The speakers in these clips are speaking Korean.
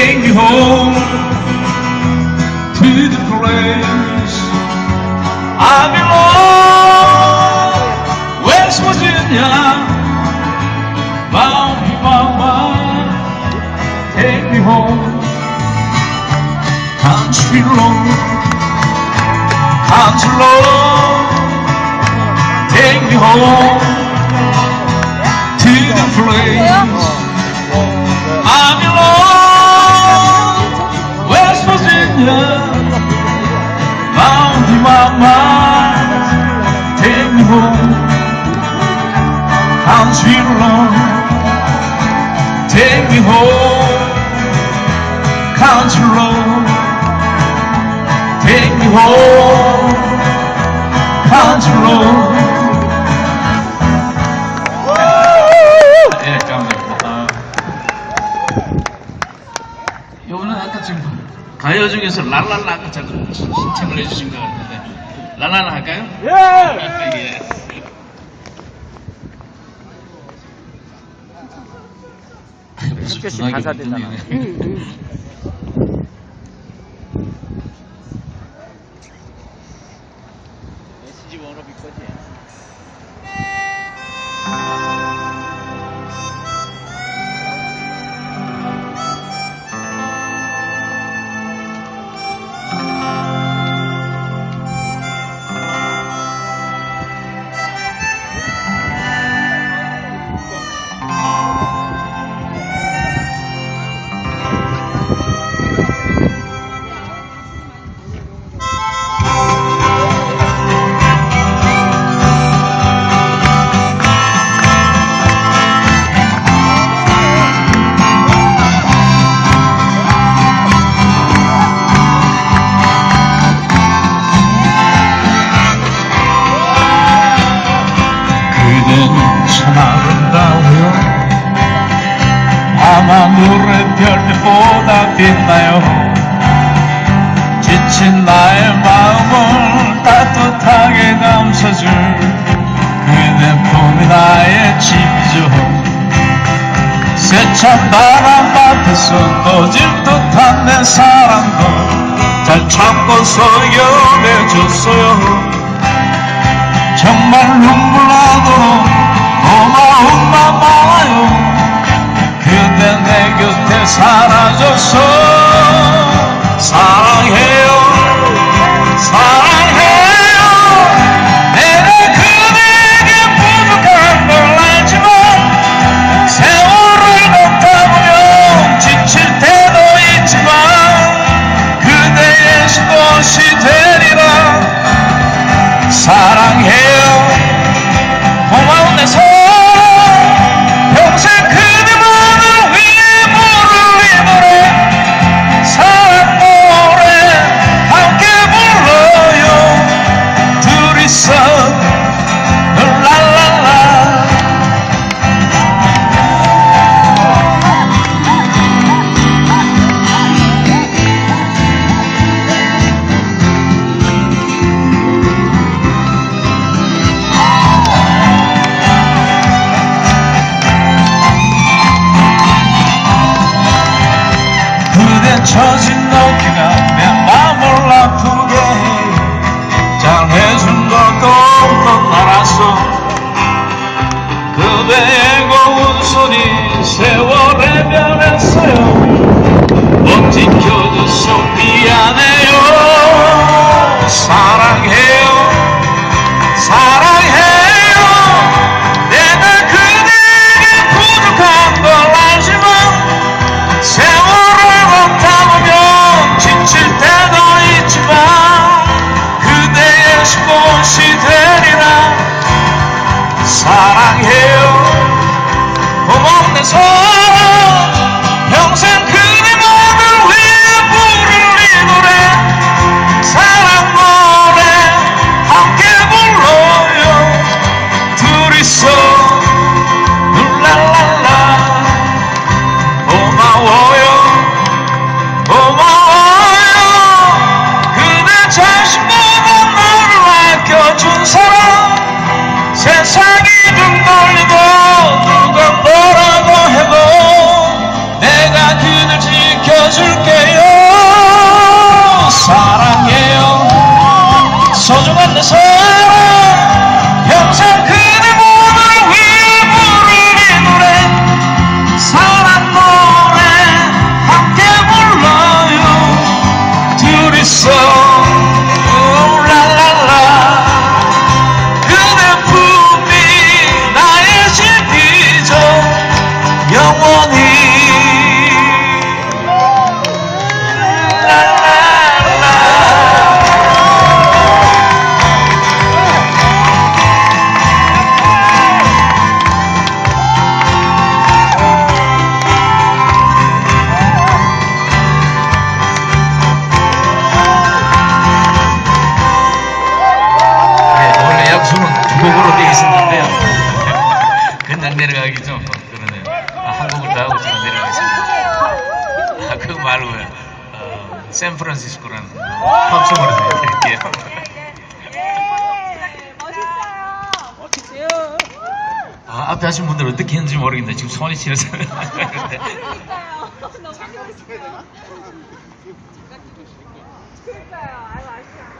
take me home to the place I belong, West Virginia, Bounty Mama, take me home, country road, country road, take me home to the place 예, 가요 중에서 랄랄라 자꾸 신청을 해주신 랄랄라 할까요? 예. 무슨 분위기 반사되잖아. 밤하늘의 별빛보다 빛나요. 지친 나의 마음을 따뜻하게 감싸줄 그대 품이 나의 집이죠. 세찬 바람밭에서 떠질 듯한 내 사랑도 잘 참고 소견해줬어요 사라졌어 처진 어깨가 내 맘을 아프게 해 잘해준 것도 또 알았어. 그대의 고운 소리 세월에 변했어요. 못 지켜줘서 미안해 you. 타고 잘 내려가겠습니다. 아, 그 말고요. 어, 샌프란시스코라는 박수 한번 드릴게요. 멋있어요. 아, 앞에 하신 분들 어떻게 했는지 모르겠는데 지금 손이 시려서 그러니까요. 너무 멋있어요. 그러니까요. 아유, 아시죠.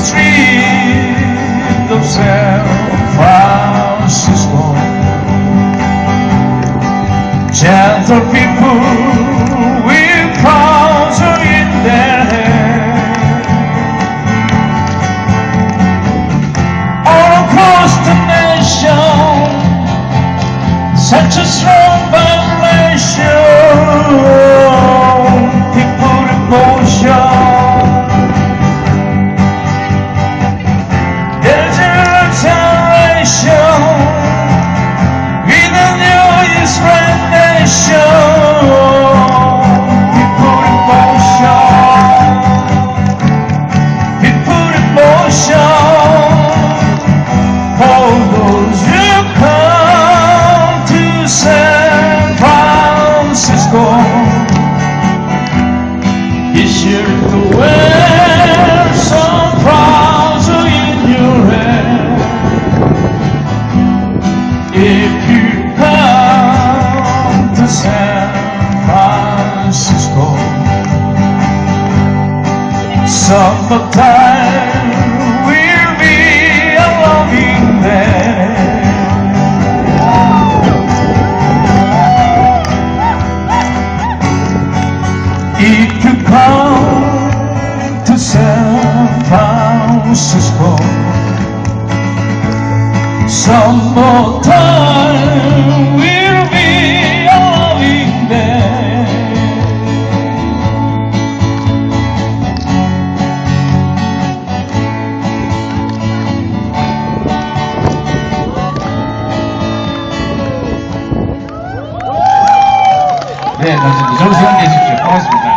street of San Francisco Gentle people with crowns in their hair. All across the nation Such a strong summertime will be along in there. If you come to San Francisco, Summertime will 감사합니다. 시간 되십시오. 고맙습니다.